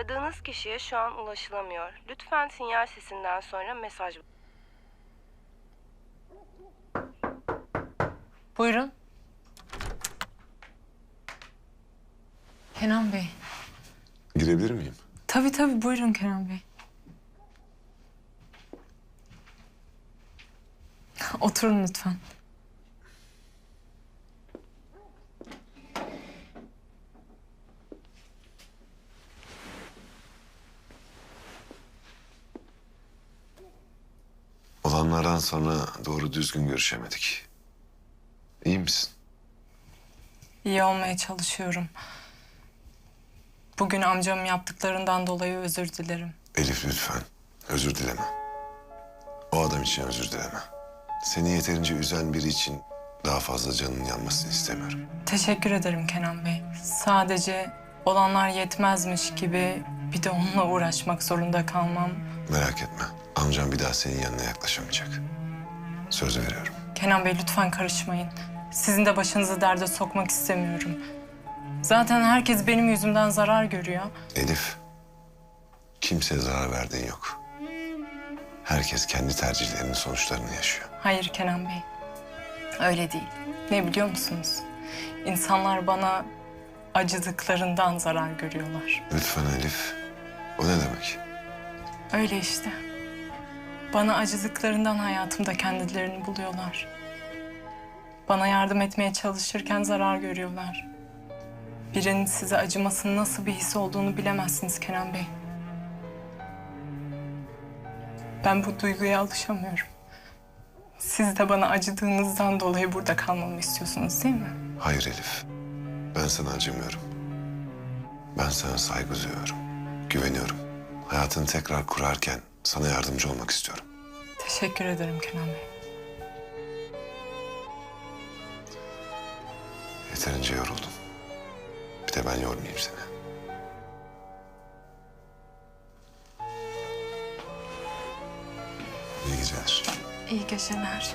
Aradığınız kişiye şu an ulaşılamıyor. Lütfen sinyal sesinden sonra mesaj Buyurun. Kenan Bey. Girebilir miyim? Tabii tabii buyurun Kenan Bey. Oturun lütfen. Olanlardan sonra doğru düzgün görüşemedik. İyi misin? İyi olmaya çalışıyorum. Bugün amcamın yaptıklarından dolayı özür dilerim. Elif lütfen özür dileme. O adam için özür dileme. Seni yeterince üzen biri için daha fazla canının yanmasını istemiyorum. Teşekkür ederim Kenan Bey. Sadece olanlar yetmezmiş gibi bir de onunla uğraşmak zorunda kalmam. Merak etme. Amcam bir daha senin yanına yaklaşamayacak. Söz veriyorum. Kenan Bey lütfen karışmayın. Sizin de başınızı derde sokmak istemiyorum. Zaten herkes benim yüzümden zarar görüyor. Elif, kimseye zarar verdiğin yok. Herkes kendi tercihlerinin sonuçlarını yaşıyor. Hayır Kenan Bey. Öyle değil. Ne biliyor musunuz? İnsanlar bana acıdıklarından zarar görüyorlar. Lütfen Elif. O ne demek? Öyle işte. Bana acıdıklarından hayatımda kendilerini buluyorlar. Bana yardım etmeye çalışırken zarar görüyorlar. Birinin size acımasının nasıl bir his olduğunu bilemezsiniz Kenan Bey. Ben bu duyguya alışamıyorum. Siz de bana acıdığınızdan dolayı burada kalmamı istiyorsunuz değil mi? Hayır Elif. Ben sana acımıyorum. Ben sana saygı duyuyorum. Güveniyorum. Hayatını tekrar kurarken sana yardımcı olmak istiyorum. Teşekkür ederim Kenan Bey. Yeterince yoruldum. Bir de ben yormayayım seni. İyi geceler. İyi geceler.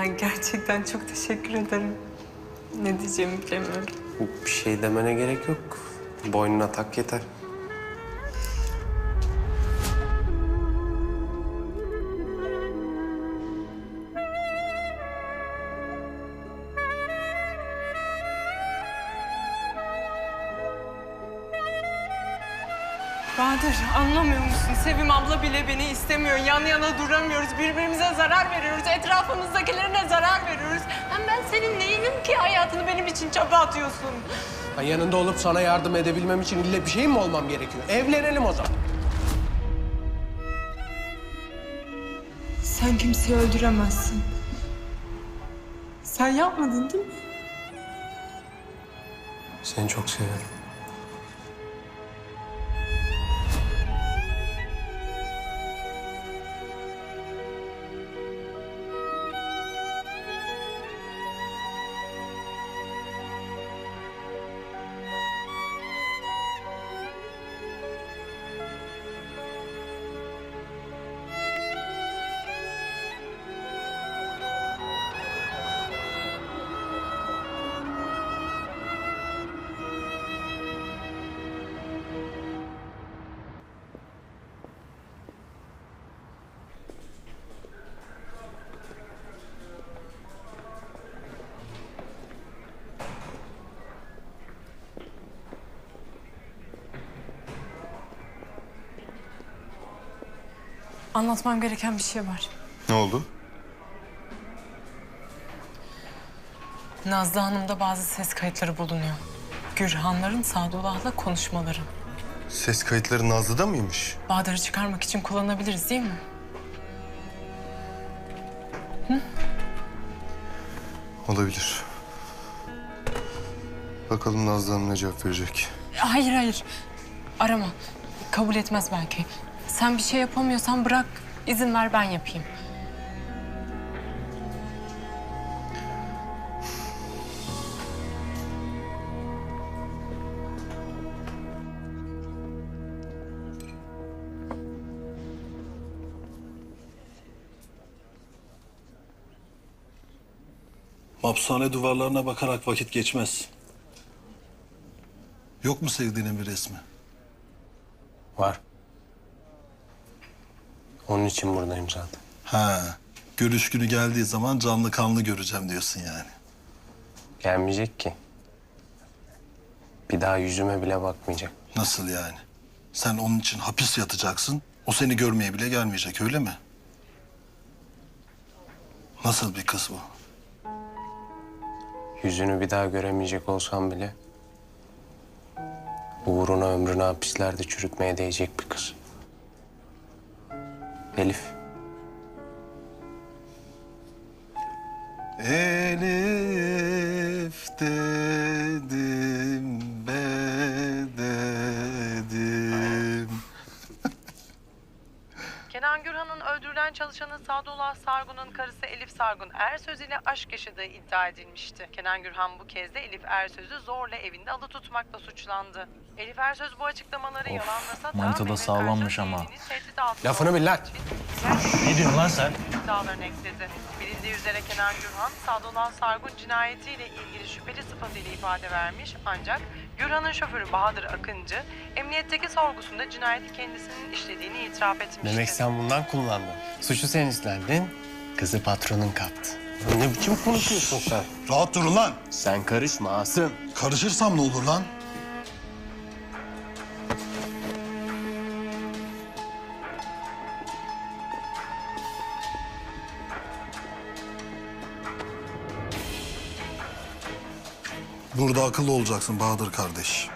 Ya gerçekten çok teşekkür ederim. Ne diyeceğimi bilemiyorum. Bir şey demene gerek yok. Boynuna tak yeter. Bahadır anlamıyor musun? Sevim abla bile beni istemiyor. Yan yana duramıyoruz. Birbirimize zarar veriyoruz. Etrafımızdakilere zarar veriyoruz. Hem ben senin neyinim ki hayatını benim için çaba atıyorsun? Ha, yanında olup sana yardım edebilmem için ille bir şey mi olmam gerekiyor? Evlenelim o zaman. Sen kimseyi öldüremezsin. Sen yapmadın değil mi? Seni çok seviyorum. Anlatmam gereken bir şey var. Ne oldu? Nazlı Hanım'da bazı ses kayıtları bulunuyor. Gürhanların Sadullah'la konuşmaları. Ses kayıtları Nazlı'da mıymış? Bahadır'ı çıkarmak için kullanabiliriz değil mi? Hı? Olabilir. Bakalım Nazlı Hanım ne cevap verecek. Hayır hayır. Arama. Kabul etmez belki. Sen bir şey yapamıyorsan bırak. izin ver ben yapayım. Hapishane duvarlarına bakarak vakit geçmez. Yok mu sevdiğinin bir resmi? Var. Onun için buradayım zaten. Ha, görüş günü geldiği zaman canlı kanlı göreceğim diyorsun yani. Gelmeyecek ki. Bir daha yüzüme bile bakmayacak. Nasıl yani? Sen onun için hapis yatacaksın, o seni görmeye bile gelmeyecek öyle mi? Nasıl bir kız bu? Yüzünü bir daha göremeyecek olsam bile... ...uğruna ömrünü hapislerde çürütmeye değecek bir kız. Elif. Elif dedim, Öldürülen çalışanı Sadullah Sargun'un karısı Elif Sargun Ersöz ile aşk yaşadığı iddia edilmişti. Kenan Gürhan bu kez de Elif Ersöz'ü zorla evinde alıtutmakla suçlandı. Elif Ersöz bu açıklamaları yalanlasa da manita da sağlammış ama. Lafını bil lan. Ne diyorsun lan sen? iddialarını ekledi. Bilindiği üzere Kenan Gürhan, Sadullah Sargun cinayetiyle ilgili şüpheli sıfatıyla ifade vermiş ancak Gürhan'ın şoförü Bahadır Akıncı, emniyetteki sorgusunda cinayeti kendisinin işlediğini itiraf etmişti. Demek sen bundan kullandın. Suçu sen üstlendin. Kızı patronun kaptı. Ne biçim konuşuyorsun sen? Rahat durun lan. Sen karışma Asım. Karışırsam ne olur lan? Burada akıllı olacaksın Bahadır kardeş.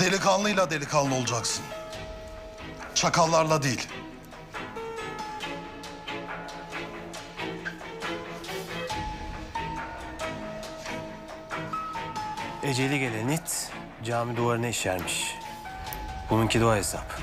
Delikanlıyla delikanlı olacaksın. Çakallarla değil. Eceli gelen it cami duvarına işermiş. Bununki de o hesap.